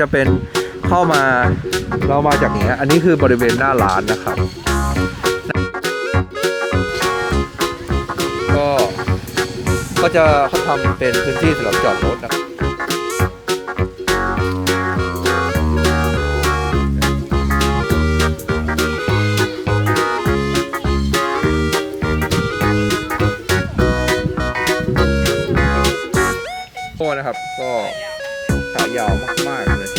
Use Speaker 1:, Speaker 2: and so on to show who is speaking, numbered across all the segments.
Speaker 1: จะเป็นเข้ามาเรามาจากเนี้ย อันนี้คือบริเวณหน้าร้านนะครับ ก็ก็จะเขาทำเป็นพื้นที่สำหรับจอดรถนะครับ ยาวมาก ๆ เลย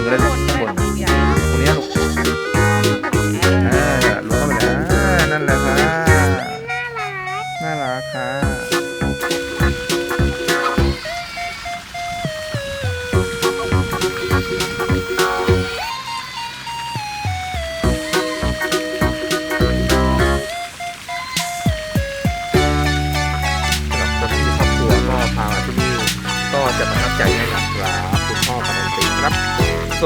Speaker 1: con grandes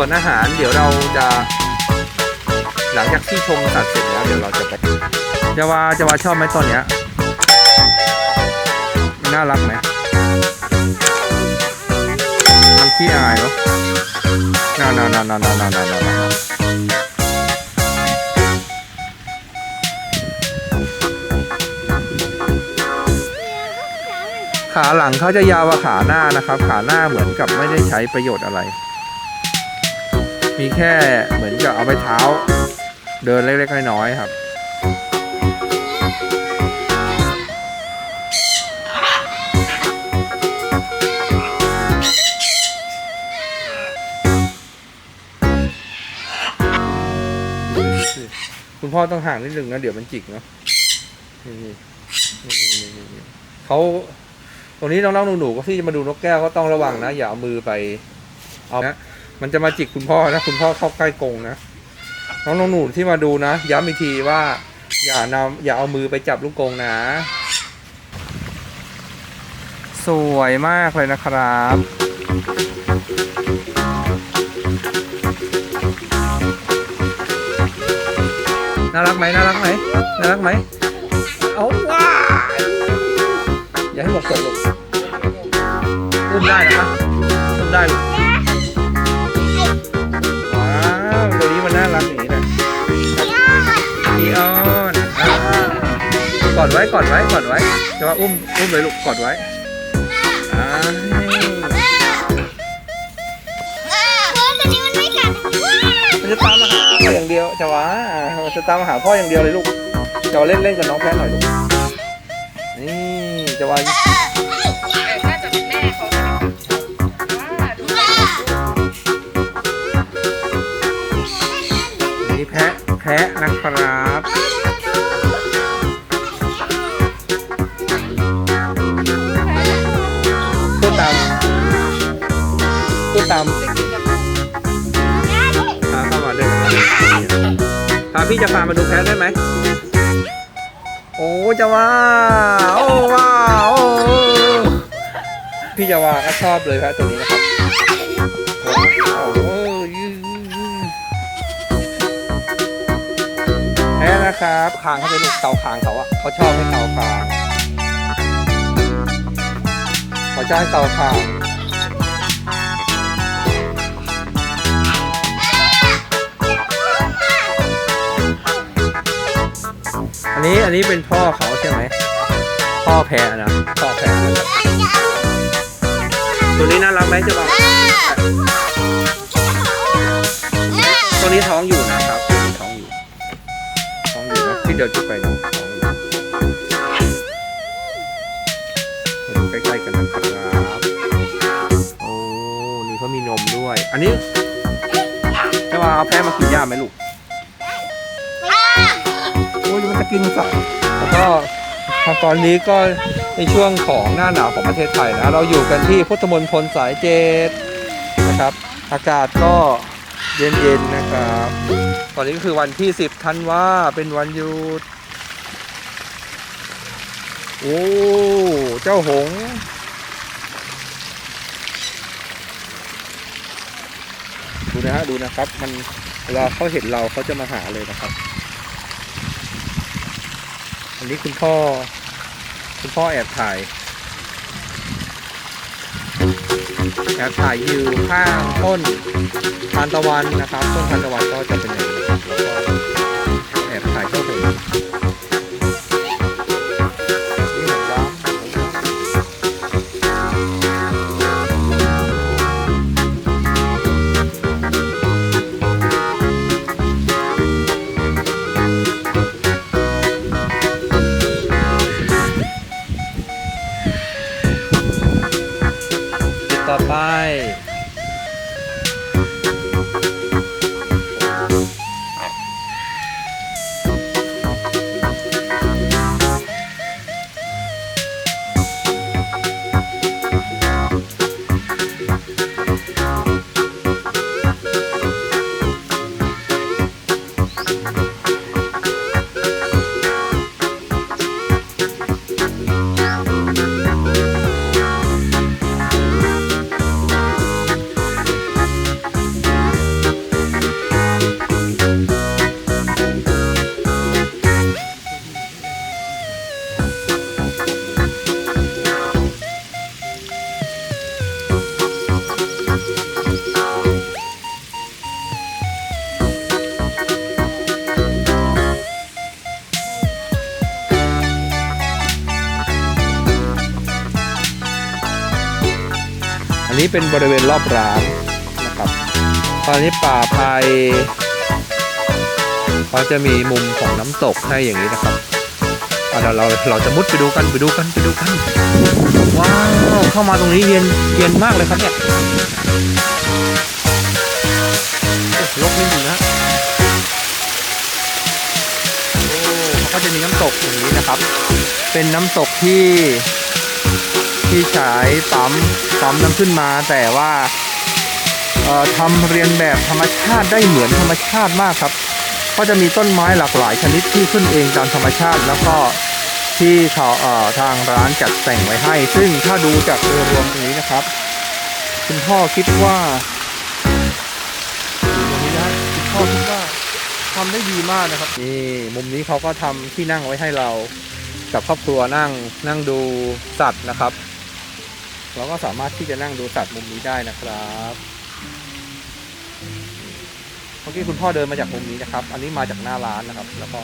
Speaker 1: วนอาหารเดี๋ยวเราจะ หลังจากที่ชมสัตว์เสร็จแล้วเดี๋ยวเราจะไปจะว่าจะว่าชอบไหมตอนเนี้ยน่ารักไหมมันขี้อายเนาะน่าน่าน่าน่าน่าน่าน่าน่าน่าขาหลังเขาจะยาวกว่าขาหน้านะครับ ขาหน้าเหมือนกับไม่ได้ใช้ประโยชน์อะไร มีแค่เหมือนกับเอาไปเท้า เดินเล็กๆน้อยๆครับ คุณพ่อต้องห่างนิดนึงนะเดี๋ยวมันจิกเนาะเขาตรงนี้น้องๆหนูๆก็ที่จะมาดูนกแก้วก็ต้องระวังนะ อย่าเอามือไปเอานะ มันจะมาจิกคุณพ่อนะ คุณพ่อเข้าใกล้กงนะน้องหนูที่มาดูนะย้ำอีกทีว่า อย่านำอย่าเอามือไปจับลูกกงนะ สวยมากเลยนะครับน่ารักไหมน่ารักไหมน่ารักไหมเอาว้ายอย่าให้หมดตกลูกอุ้มได้นะคะอุ้มได้ อดไว้กอดไว้กอดไว้จะว่าอุ้มอุ้มเลยลูกกอดไว้อ่ามันจะตามมาหาพ่ออย่างเดียวจะว่ามันจะตามมาหาพ่ออย่างเดียวเลยลูกจะว่าเล่นเล่นกับน้องแพ้หน่อยลูกนี่จะว่า
Speaker 2: น่าจะเป็นแม่เขาใช่ไหมอ่าดูแล
Speaker 1: นี่แพะแพะนะครับ พาพี่จะพามาดูแพะได้ไหม โอ้จะว่า โอ้ว้าโอ้พี่จะว่าก็ชอบเลยแพะตัวนี้นะครับโอ้ยืดแพะนะครับคางเขาเป็นลูกเกาคางเขาอะเขาชอบให้เกาคางเขาจะให้เกาคาง นนี้อันนี้เป็นพ่อเขาใช่ไหมพ่อแพะนะพ่อแพะนะครับตัวนี้น่ารักไหมเจ้าบ่าวตัวนี้ท้องอยู่นะครับตัวนี้ท้องอยู่ท้องอยู่นะที่เดินขึ้นไปนะท้องอยู่มาดูใกล้ๆกันนะครับโอ้นี่เขามีนมด้วย อันนี้เจ้าบ่าวเอาแพะมากินหญ้าไหมลูกโอ้ยมันจะกินสัตว์แล้วก็ทางตอนนี้ก็ในช่วงของหน้าหนาวของประเทศไทยนะเราอยู่กันที่พุทธมณฑลสายเจ็ดนะครับ อากาศก็เย็นๆนะครับ ตอนนี้ก็คือวันที่ 10ธันวาเป็นวันหยุดโอ้เจ้าหงส์ดูนะฮะดูนะครับ มันเวลาเขาเห็นเราเขาจะมาหาเลยนะครับ อันนี้คุณพ่อ คุณพ่อแอบถ่าย แอบถ่ายอยู่ข้างต้นทานตะวันนะครับ ต้นทานตะวันก็จะเป็นอย่างนี้แล้วก็แอบถ่ายเข้าหง นี้เป็นบริเวณรอบร้านนะครับ ตอนนี้ป่าไผ่เขาจะมีมุมของน้ำตกให้อย่างนี้นะครับเดี๋ยวเราเราจะมุดไปดูกันไปดูกันไปดูกัน ว้าวเข้ามาตรงนี้เย็นเย็นมากเลยครับเนี่ยลกนิดหนึงนะโอ้เขาก็จะมีน้ำตกอย่างนี้นะครับ เป็นน้ำตกที่ ที่ใช้ปั๊มปั๊มน้ำขึ้นมา แต่ว่าทำเรียนแบบธรรมชาติได้เหมือนธรรมชาติมากครับ ก็จะมีต้นไม้หลากหลายชนิดที่ขึ้นเองตามธรรมชาติ แล้วก็ที่เขาทางร้านจัดแต่งไว้ให้ ซึ่งถ้าดูจากโดยรวมตรงนี้นะครับ คุณพ่อคิดว่าตรงนี้นะคุณพ่อคิดว่าทำได้ดีมากนะครับนี่มุมนี้เขาก็ทำที่นั่งไว้ให้เรากับครอบครัวนั่งนั่งดูสัตว์นะครับ เราก็สามารถที่จะนั่งดูสัตว์มุมนี้ได้นะครับเมื่อกี้คุณพ่อเดินมาจากมุมนี้นะครับ อันนี้มาจากหน้าร้านนะครับ แล้วก็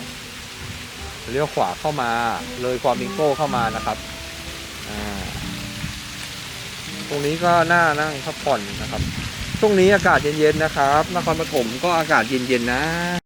Speaker 1: เลี้ยวขวาเข้ามาเลยฟอร์มิงโก้เข้ามานะครับตรงนี้ก็น่านั่งพักผ่อนนะครับช่วงนี้อากาศเย็นๆนะครับนครปฐมก็อากาศเย็นๆนะ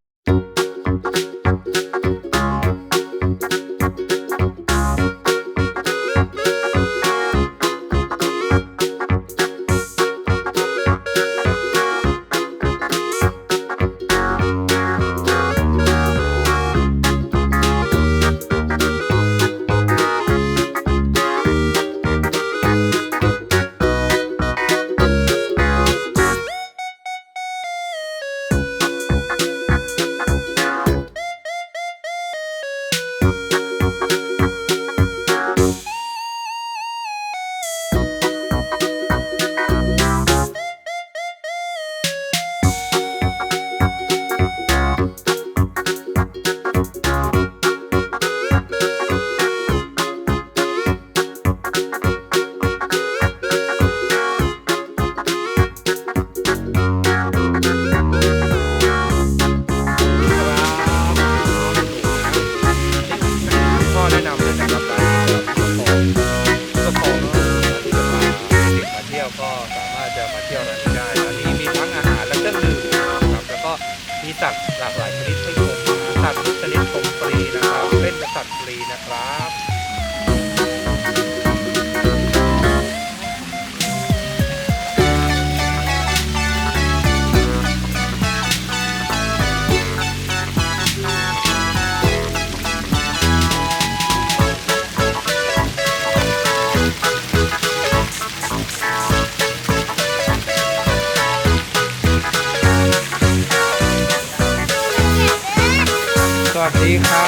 Speaker 1: ดีค่ะ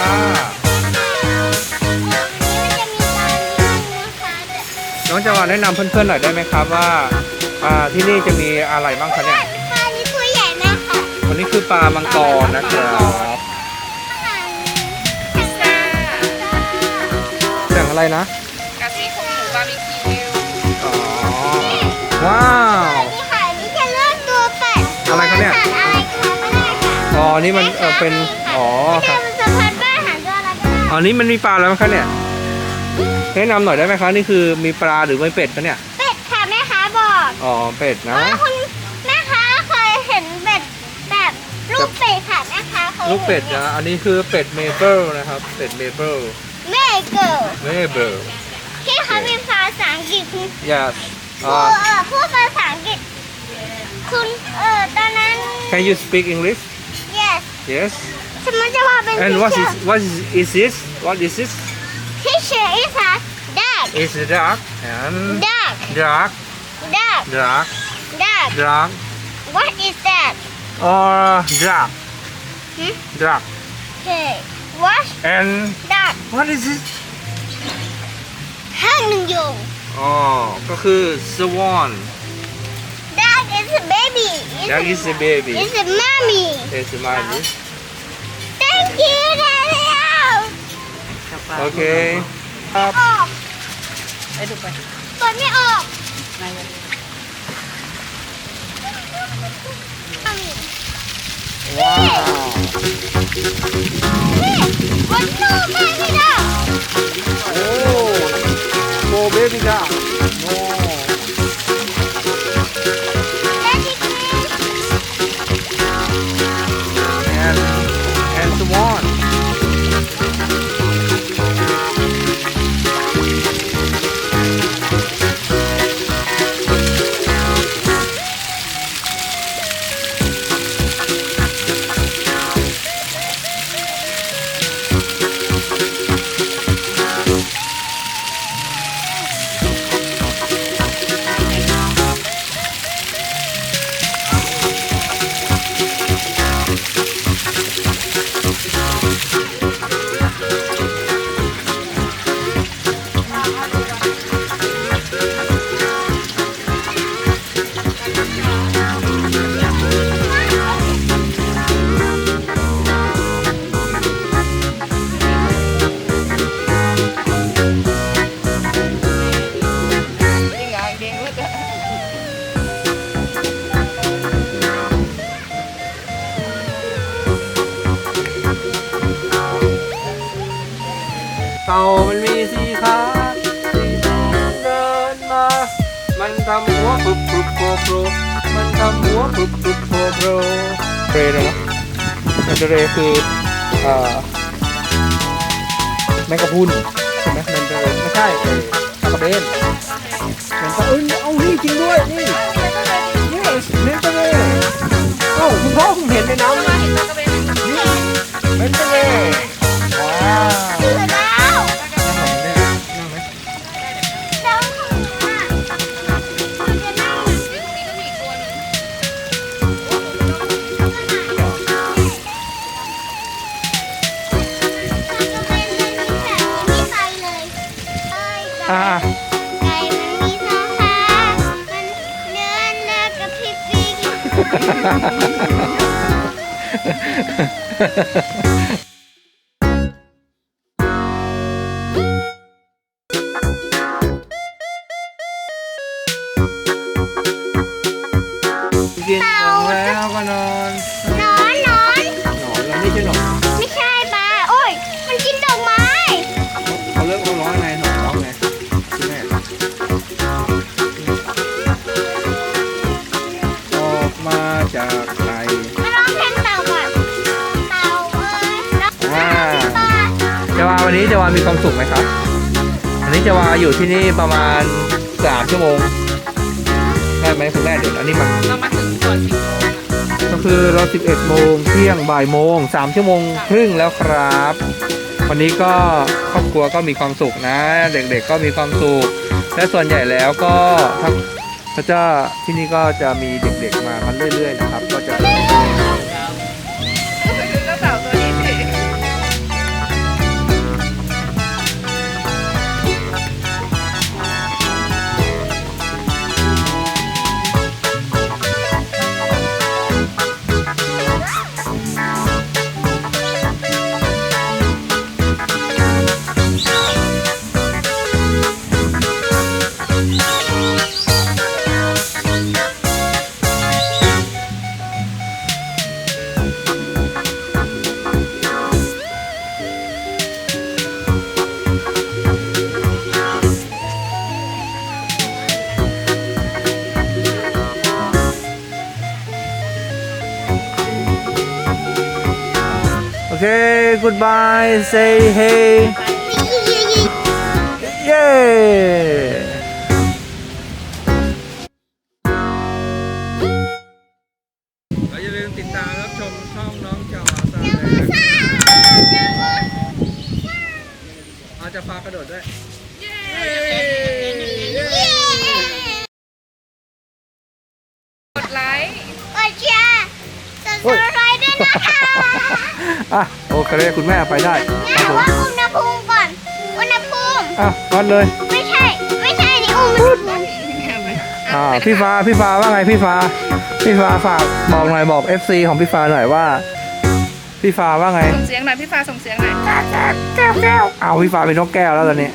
Speaker 1: น้องจะมาแนะนำเพื่อนๆหน่อยได้ไหมครับว่าอ่าที่นี่จะมีอะไรบ้างคะเนี่ย
Speaker 3: ค่ะนี่ตัวใหญ่มากค่ะ
Speaker 1: วันนี้คือปลามังกรนะครับ
Speaker 2: พิซซ่า
Speaker 1: เสียงอะไรนะ
Speaker 2: กับซี่โครงหมูบาร์บีคิว
Speaker 1: อ๋อว้าว
Speaker 3: นี่ค่ะนี่จะเลือกตัวเป็ด
Speaker 1: อะไรคะเนี่ย
Speaker 3: สัตว์อะไรคะไม่ได้ค่ะ
Speaker 1: อ๋อนี่มันเออเป็นอ๋อค
Speaker 3: จะ
Speaker 1: รับ
Speaker 3: เป็นสะพานบ้านหางตัว อะไรก็ได้
Speaker 1: อ๋อนี่มันมีปลาแล้วไหมคะเนี่ยแนะนำหน่อยได้ไหมคะนี่คือมีปลาหรือไม่เป็ดคะเนี่ย
Speaker 3: เป็ดค่ะแม่ค้าบอก
Speaker 1: อ๋อเป็ดนะ
Speaker 3: ว่าคุณแม่ค้าเคยเห็นเป็ดแบบลูกเป็ดค่ะแม่ค้าเคย
Speaker 1: ลูกเป็ดนะอันนี้คือเป็ดเมเปิลนะครับเป็ดเมเปิล
Speaker 3: แม่เกิล
Speaker 1: เมเปิล
Speaker 3: ที่เขามีภาษาอังกฤษคุณ
Speaker 1: yes
Speaker 3: ครู
Speaker 1: uh,
Speaker 3: เออพูดภาษาอังกฤษคุณเออตอนนั้น
Speaker 1: can you speak English
Speaker 3: yes
Speaker 1: yes
Speaker 3: สมมติจะว่าเป็น
Speaker 1: and what is
Speaker 3: teacher
Speaker 1: what is, is this what is this
Speaker 3: teacher is a dog
Speaker 1: is a duck and
Speaker 3: dog
Speaker 1: duck
Speaker 3: dog
Speaker 1: duck
Speaker 3: dog
Speaker 1: duck
Speaker 3: what is that
Speaker 1: or duck
Speaker 3: Hmm?
Speaker 1: duck
Speaker 3: okay what
Speaker 1: and
Speaker 3: dog
Speaker 1: what is it
Speaker 3: ห้างหนึ่งยง
Speaker 1: อ๋อ ก็คือ swan
Speaker 3: dog is a baby
Speaker 1: duck is a baby
Speaker 3: is a mommy
Speaker 1: is a mommy
Speaker 3: thank you ได้แล้ว
Speaker 1: โอเคครับ
Speaker 3: ออก
Speaker 2: ไปดูไป
Speaker 3: เปิดไม่ออก
Speaker 2: ไหนเลย
Speaker 3: mommy
Speaker 1: ว้าว
Speaker 3: นี่วันนูแม่ไม่ได้
Speaker 1: โอ้โบเบบี้ดักโอ้ามันมีสีขาสีเดินมา มันทำหัวปึบปึบโผล่โผล่มันทำหัวปึบปึบโผล่โผล่เรเลยนะมันเรคืออ่อแมงกะพุนใช่ไหมมันเรไม่ใช่เออปลากระเบนมันก็เอ้ยเอานี่จริงด้วยนี่ yes เมนเตเรเอ้าคุณพ่อผมเห็นในน้ำ
Speaker 2: Ha
Speaker 1: ha
Speaker 2: ha ha. นนี้
Speaker 1: เจาวา
Speaker 3: มี
Speaker 1: ความสุขไหมครับ อันนี้เจาวาอยู่ที่นี่ประมาณสามชั่วโมงได้ไหมคุณแม่เดี๋ยวอันนี้มัน
Speaker 2: เรามาถึงก่อนสิบโมง
Speaker 1: ก็คือเรา11โมงเที่ยงบ่ายโมง3ชั่วโมงครึ่งแล้วครับ วันนี้ก็ครอบครัวก็มีความสุขนะ เด็กๆก็มีความสุข และส่วนใหญ่แล้วก็ถ้าพระเจ้าที่นี่ก็จะมีเด็กๆมากันเรื่อยๆนะครับ ก็จะ goodbye say hey เย้อย่าลืมติดตามรับชมช่องน้องจาวาซ่าอาจจะพากระโดดด้วย
Speaker 2: ก
Speaker 1: อะโอเคคุณแม่ไปได้ค
Speaker 3: แม่
Speaker 1: รับผม
Speaker 3: ว่าอุณหภูมิก่อนอุณหภูมิ
Speaker 1: อะวัดเลย
Speaker 3: ไม่ใช่ ไม่ใช่นี่อุณหภูมิ
Speaker 1: อ่าพี่ฟ้าพี่ฟ้าว่าไงพี่ฟ้า พี่ฟ้าฝากบอกหน่อยบอก FC ของพี่ฟ้าหน่อยว่า พี่ฟ้าว่าไง
Speaker 2: ส่งเสียงหน่อยพี่ฟ้าส่งเสียงหน่อย
Speaker 1: แก้วแก้วเอาพี่ฟ้าเป็นนกแก้วแล้วตอนนี้
Speaker 2: เ